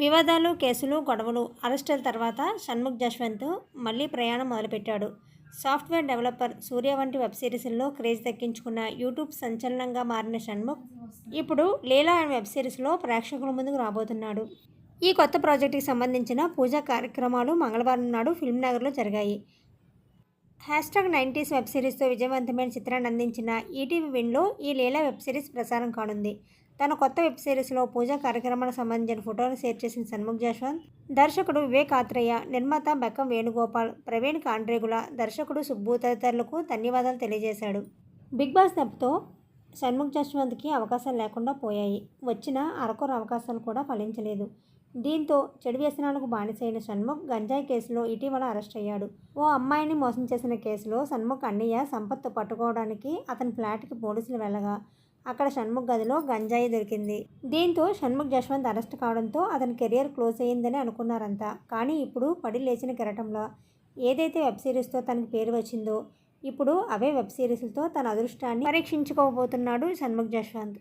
వివాదాలు కేసులు గొడవలు అరెస్టుల తర్వాత షణ్ముఖ్ జశ్వంత్ మళ్ళీ ప్రయాణం మొదలుపెట్టాడు. సాఫ్ట్వేర్ డెవలపర్ సూర్య వంటి వెబ్ సిరీస్ల్లో క్రేజ్ దక్కించుకున్న యూట్యూబ్ సంచలనంగా మారిన షణ్ముఖ్ ఇప్పుడు లీలా అండ్ వెబ్ సిరీస్లో ప్రేక్షకుల ముందుకు రాబోతున్నాడు. ఈ కొత్త ప్రాజెక్టుకి సంబంధించిన పూజా కార్యక్రమాలు మంగళవారం నాడు ఫిల్మ్ నగర్లో జరిగాయి. హ్యాష్ ట్యాగ్ నైంటీస్ వెబ్ సిరీస్తో విజయవంతమైన చిత్రాన్ని అందించిన ఈటీవీ విన్లో ఈ లీలా వెబ్ సిరీస్ ప్రసారం కానుంది. తన కొత్త వెబ్ సిరీస్లో పూజా కార్యక్రమాలకు సంబంధించిన ఫోటోలు షేర్ చేసిన సన్ముఖ్ జశ్వంత్ దర్శకుడు వివేక్ ఆత్రేయ నిర్మాత బెక్కం వేణుగోపాల్ ప్రవీణ్ కాండ్రేగుల దర్శకుడు సుబ్బు తదితరులకు ధన్యవాదాలు తెలియజేశాడు. బిగ్ బాస్ దెబ్బతో షణ్ముఖ్ జశ్వంత్కి అవకాశాలు లేకుండా పోయాయి. వచ్చిన అరకొర అవకాశాలు కూడా ఫలించలేదు. దీంతో చెడు వ్యసనాలకు బానిసైన షణ్ముఖ్ గంజాయి కేసులో ఇటీవల అరెస్ట్ అయ్యాడు. ఓ అమ్మాయిని మోసం చేసిన కేసులో షణ్ముఖ్ అన్నయ్య సంపత్తు పట్టుకోవడానికి అతని ఫ్లాట్కి పోలీసులు వెళ్ళగా అక్కడ షణ్ముఖ్ గదిలో గంజాయి దొరికింది. దీంతో షణ్ముఖ్ జశ్వంత్ అరెస్ట్ కావడంతో అతని కెరియర్ క్లోజ్ అయ్యిందని అనుకున్నారంతా కానీ ఇప్పుడు పడి లేచిన కెరటంలో ఏదైతే వెబ్ సిరీస్తో తనకి పేరు వచ్చిందో ఇప్పుడు అవే వెబ్ సిరీస్లతో తన అదృష్టాన్ని పరీక్షించుకోబోతున్నాడు షణ్ముఖ్ జశ్వంత్.